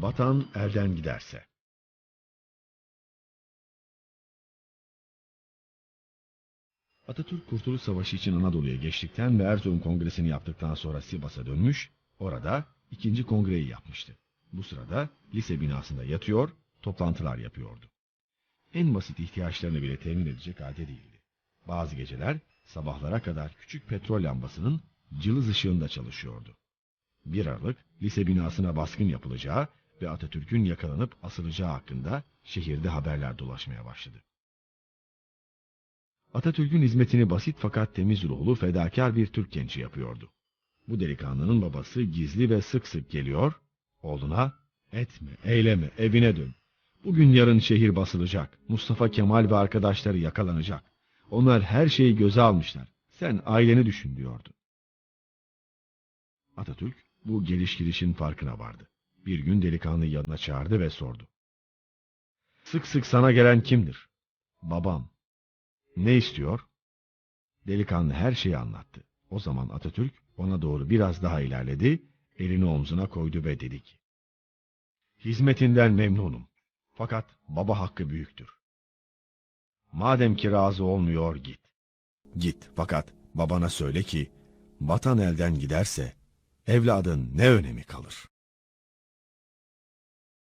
Vatan elden giderse. Atatürk Kurtuluş Savaşı için Anadolu'ya geçtikten ve Erzurum Kongresi'ni yaptıktan sonra Sivas'a dönmüş, orada ikinci kongreyi yapmıştı. Bu sırada lise binasında yatıyor, toplantılar yapıyordu. En basit ihtiyaçlarını bile temin edecek halde değildi. Bazı geceler sabahlara kadar küçük petrol lambasının cılız ışığında çalışıyordu. 1 Aralık lise binasına baskın yapılacağı ve Atatürk'ün yakalanıp asılacağı hakkında şehirde haberler dolaşmaya başladı. Atatürk'ün hizmetini basit fakat temiz ruhlu fedakar bir Türk genci yapıyordu. Bu delikanlının babası gizli ve sık sık geliyor, oğluna etme, eyleme, evine dön. Bugün yarın şehir basılacak, Mustafa Kemal ve arkadaşları yakalanacak. Onlar her şeyi göze almışlar, sen aileni düşün diyordu. Atatürk bu geliş girişin farkına vardı. Bir gün delikanlıyı yanına çağırdı ve sordu. Sık sık sana gelen kimdir? Babam. Ne istiyor? Delikanlı her şeyi anlattı. O zaman Atatürk ona doğru biraz daha ilerledi, elini omzuna koydu ve dedi ki, Hizmetinden memnunum. Fakat baba hakkı büyüktür. Madem ki razı olmuyor git. Git fakat babana söyle ki, vatan elden giderse evladın ne önemi kalır?